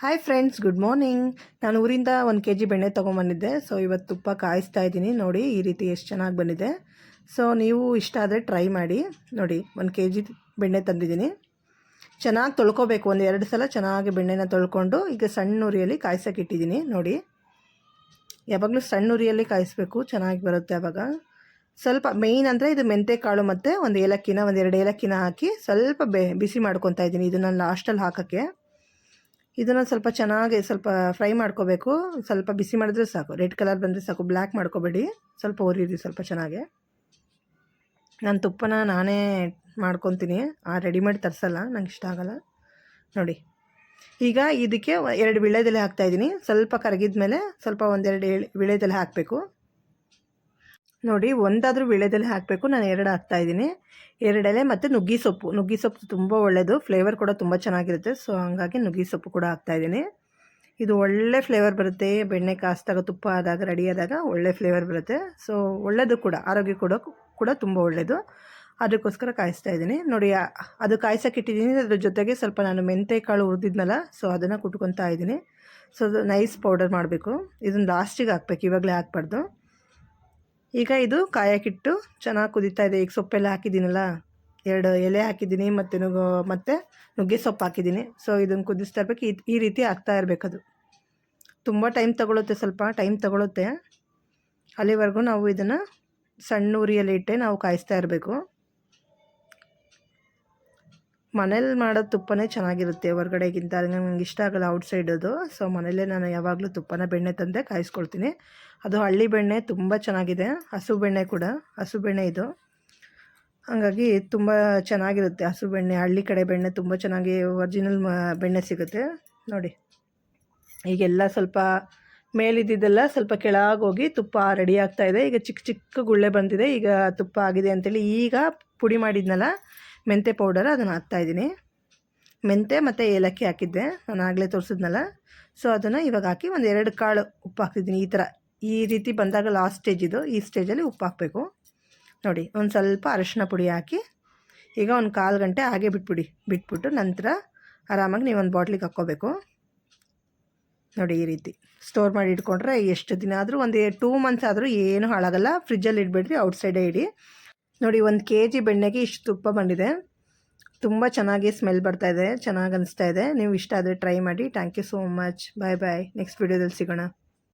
Hi friends good morning ನಾನು ಊರಿಂದ ಒಂದು ಕೆ ಜಿ ಬೆಣ್ಣೆ ತೊಗೊಂಬಂದಿದ್ದೆ. ಸೊ ಇವತ್ತು ತುಪ್ಪ ಕಾಯಿಸ್ತಾ ಇದ್ದೀನಿ. ನೋಡಿ, ಈ ರೀತಿ ಎಷ್ಟು ಚೆನ್ನಾಗಿ ಬಂದಿದೆ. ಸೊ ನೀವು ಇಷ್ಟ ಆದರೆ ಟ್ರೈ ಮಾಡಿ. ನೋಡಿ, ಒಂದು ಕೆ ಜಿ ಬೆಣ್ಣೆ ತಂದಿದ್ದೀನಿ. ಚೆನ್ನಾಗಿ ತೊಳ್ಕೊಬೇಕು. ಒಂದು ಎರಡು ಸಲ ಚೆನ್ನಾಗಿ ಬೆಣ್ಣೆನ ತೊಳ್ಕೊಂಡು ಈಗ ಸಣ್ಣ ಉರಿಯಲ್ಲಿ ಕಾಯ್ಸೋಕೆ ಇಟ್ಟಿದ್ದೀನಿ. ನೋಡಿ, ಯಾವಾಗಲೂ ಸಣ್ಣ ಉರಿಯಲ್ಲಿ ಕಾಯಿಸ್ಬೇಕು. ಚೆನ್ನಾಗಿ ಬರುತ್ತೆ ಆವಾಗ ಸ್ವಲ್ಪ ಮೇಯ್ನ್ ಅಂದರೆ ಇದು ಮೆಂತೆ ಕಾಳು ಮತ್ತು ಒಂದು ಏಲಕ್ಕಿನ, ಒಂದು ಎರಡು ಏಲಕ್ಕಿನ ಹಾಕಿ ಸ್ವಲ್ಪ ಬೆ ಬಿಸಿ ಮಾಡ್ಕೊತಾ ಇದ್ದೀನಿ. ಇದನ್ನು ಲಾಸ್ಟಲ್ಲಿ ಹಾಕೋಕ್ಕೆ. ಇದನ್ನು ಸ್ವಲ್ಪ ಚೆನ್ನಾಗಿ ಸ್ವಲ್ಪ ಫ್ರೈ ಮಾಡ್ಕೋಬೇಕು. ಸ್ವಲ್ಪ ಬಿಸಿ ಮಾಡಿದ್ರೆ ಸಾಕು. ರೆಡ್ ಕಲರ್ ಬಂದರೆ ಸಾಕು. ಬ್ಲ್ಯಾಕ್ ಮಾಡ್ಕೋಬೇಡಿ. ಸ್ವಲ್ಪ ಓರಿರಿ ಸ್ವಲ್ಪ ಚೆನ್ನಾಗಿ. ನಾನು ತುಪ್ಪನ ನಾನೇ ಮಾಡ್ಕೊತೀನಿ. ಆ ರೆಡಿಮೇಡ್ ತರಿಸಲ್ಲ. ನಂಗೆ ಇಷ್ಟ ಆಗಲ್ಲ. ನೋಡಿ. ಈಗ ಇದಕ್ಕೆ ಎರಡು ವಿಳೆದೆಲೆ ಹಾಕ್ತಾಯಿದ್ದೀನಿ ಸ್ವಲ್ಪ ಕರಗಿದ ಮೇಲೆ ಸ್ವಲ್ಪ ಒಂದೆರಡು ವಿಳೆದೆಲೆ ಹಾಕಬೇಕು. ನೋಡಿ, ಒಂದಾದರೂ ವಿಳೆದೆಲೆ ಹಾಕಬೇಕು. ನಾನು ಎರಡು ಹಾಕ್ತಾಯಿದ್ದೀನಿ ಎರಡೆಲೆ ಮತ್ತು ನುಗ್ಗಿ ಸೊಪ್ಪು. ನುಗ್ಗಿ ಸೊಪ್ಪು ತುಂಬ ಒಳ್ಳೆಯದು ಫ್ಲೇವರ್ ಕೂಡ ತುಂಬ ಚೆನ್ನಾಗಿರುತ್ತೆ. ಸೊ ಹಂಗಾಗಿ ನುಗ್ಗಿ ಸೊಪ್ಪು ಕೂಡ ಹಾಕ್ತಾಯಿದ್ದೀನಿ ಇದು ಒಳ್ಳೆ ಫ್ಲೇವರ್ ಬರುತ್ತೆ. ಬೆಣ್ಣೆ ಕಾಸ್ದಾಗ ತುಪ್ಪ ಆದಾಗ ರೆಡಿ ಆದಾಗ ಒಳ್ಳೆ ಫ್ಲೇವರ್ ಬರುತ್ತೆ. ಸೊ ಒಳ್ಳೆಯದು ಕೂಡ. ಆರೋಗ್ಯ ಕೂಡ ಕೂಡ ತುಂಬ ಒಳ್ಳೆಯದು ಅದಕ್ಕೋಸ್ಕರ ಕಾಯಿಸ್ತಾ ಇದ್ದೀನಿ. ನೋಡಿ ಅದು ಕಾಯ್ಸೋಕೆ ಇಟ್ಟಿದ್ದೀನಿ. ಅದ್ರ ಜೊತೆಗೆ ಸ್ವಲ್ಪ ನಾನು ಮೆಂತೆ ಕಾಳು ಹುರಿದಿದ್ನಲ್ಲ ಸೊ ಅದನ್ನು ಕುಟ್ಕೊತಾ ಇದ್ದೀನಿ. ಸೊ ಅದು ನೈಸ್ ಪೌಡರ್ ಮಾಡಬೇಕು. ಇದನ್ನು ಲಾಸ್ಟಿಗೆ ಹಾಕ್ಬೇಕು. ಇವಾಗಲೇ ಹಾಕ್ಬಾರ್ದು. ಈಗ ಇದು ಕಾಯಕ್ಕಿಟ್ಟು ಚೆನ್ನಾಗಿ ಕುದೀತಾ ಇದೆ. ಈಗ ಸೊಪ್ಪೆಲ್ಲ ಹಾಕಿದ್ದೀನಲ್ಲ, ಎರಡು ಎಲೆ ಹಾಕಿದ್ದೀನಿ ಮತ್ತು ನುಗ್ಗು, ಮತ್ತು ನುಗ್ಗೆ ಸೊಪ್ಪು ಹಾಕಿದ್ದೀನಿ. ಸೊ ಇದನ್ನು ಕುದಿಸ್ತಾ ಇರಬೇಕು. ಈ ಈ ರೀತಿ ಆಗ್ತಾ ಇರಬೇಕದು ತುಂಬ ಟೈಮ್ ತಗೊಳುತ್ತೆ, ಸ್ವಲ್ಪ ಟೈಮ್ ತಗೊಳುತ್ತೆ. ಅಲ್ಲಿವರೆಗೂ ನಾವು ಇದನ್ನು ಸಣ್ಣ ಉರಿಯಲ್ಲಿ ಇಟ್ಟೆ ನಾವು ಕಾಯಿಸ್ತಾ ಇರಬೇಕು. ಮನೇಲಿ ಮಾಡೋ ತುಪ್ಪನೇ ಚೆನ್ನಾಗಿರುತ್ತೆ ಹೊರಗಡೆಗಿಂತ. ನನಗೆ ಇಷ್ಟ ಆಗಲ್ಲ ಔಟ್ಸೈಡದು ಸೊ ಮನೇಲೇ ನಾನು ಯಾವಾಗಲೂ ತುಪ್ಪನ ಬೆಣ್ಣೆ ತಂದೆ ಕಾಯಿಸ್ಕೊಳ್ತೀನಿ. ಅದು ಹಳ್ಳಿ ಬೆಣ್ಣೆ ತುಂಬ ಚೆನ್ನಾಗಿದೆ. ಹಸು ಬೆಣ್ಣೆ ಕೂಡ. ಹಸು ಬೆಣ್ಣೆ ಇದು. ಹಾಗಾಗಿ ತುಂಬ ಚೆನ್ನಾಗಿರುತ್ತೆ ಹಸು ಬೆಣ್ಣೆ. ಹಳ್ಳಿ ಕಡೆ ಬೆಣ್ಣೆ ತುಂಬ ಚೆನ್ನಾಗಿ ಒರಿಜಿನಲ್ ಬೆಣ್ಣೆ ಸಿಗುತ್ತೆ. ನೋಡಿ. ಈಗೆಲ್ಲ ಸ್ವಲ್ಪ ಮೇಲಿದ್ದಿದ್ದೆಲ್ಲ ಸ್ವಲ್ಪ ಕೆಳಗೆ ಹೋಗಿ ತುಪ್ಪ ರೆಡಿ ಆಗ್ತಾಯಿದೆ ಈಗ ಚಿಕ್ಕ ಚಿಕ್ಕ ಗುಳ್ಳೆ ಬಂದಿದೆ. ಈಗ ತುಪ್ಪ ಆಗಿದೆ ಅಂತೇಳಿ ಈಗ ಪುಡಿ ಮಾಡಿದ್ನಲ್ಲ ಮೆಂತೆ ಪೌಡರ್ ಅದನ್ನು ಹಾಕ್ತಾಯಿದ್ದೀನಿ ಮೆಂತೆ ಮತ್ತು ಏಲಕ್ಕಿ ಹಾಕಿದ್ದೆ. ನಾನು ಆಗಲೇ ತೋರಿಸಿದ್ನಲ್ಲ. ಸೊ ಅದನ್ನು ಇವಾಗ ಹಾಕಿ ಒಂದು ಎರಡು ಕಾಳು ಉಪ್ಪು ಹಾಕ್ತಿದ್ದೀನಿ. ಈ ಥರ ಈ ರೀತಿ ಬಂದಾಗ ಲಾಸ್ಟ್ ಸ್ಟೇಜ್ ಇದು. ಈ ಸ್ಟೇಜಲ್ಲಿ ಉಪ್ಪು ಹಾಕಬೇಕು. ನೋಡಿ, ಒಂದು ಸ್ವಲ್ಪ ಅರಿಶಿನ ಪುಡಿ ಹಾಕಿ ಈಗ ಒಂದು ಕಾಲು ಗಂಟೆ ಹಾಗೆ ಬಿಟ್ಬಿಡಿ. ಬಿಟ್ಬಿಟ್ಟು ನಂತರ ಆರಾಮಾಗಿ ನೀವು ಒಂದು ಬಾಟ್ಲಿಗೆ ಹಾಕ್ಕೋಬೇಕು. ನೋಡಿ, ಈ ರೀತಿ ಸ್ಟೋರ್ ಮಾಡಿ ಇಟ್ಕೊಂಡ್ರೆ ಎಷ್ಟು ದಿನ ಆದರೂ ಒಂದು ಟೂ ಮಂತ್ಸ್ ಆದರೂ ಏನೂ ಹಾಳಾಗಲ್ಲ. ಫ್ರಿಜ್ಜಲ್ಲಿ ಇಡಬೇಡ್ರಿ ಔಟ್ಸೈಡೇ ಇಡಿ. ನೋಡಿ, ಒಂದು ಕೆ ಜಿ ಬೆಣ್ಣೆಗೆ ಇಷ್ಟು ತುಪ್ಪ ಬಂದಿದೆ. ತುಂಬ ಚೆನ್ನಾಗಿ ಸ್ಮೆಲ್ ಬರ್ತಾ ಇದೆ, ಚೆನ್ನಾಗಿ ಅನಿಸ್ತಾ ಇದೆ. ನೀವು ಇಷ್ಟ ಆದರೆ ಟ್ರೈ ಮಾಡಿ. Thank you so much. Bye bye. Next ವೀಡಿಯೋದಲ್ಲಿ ಸಿಗೋಣ.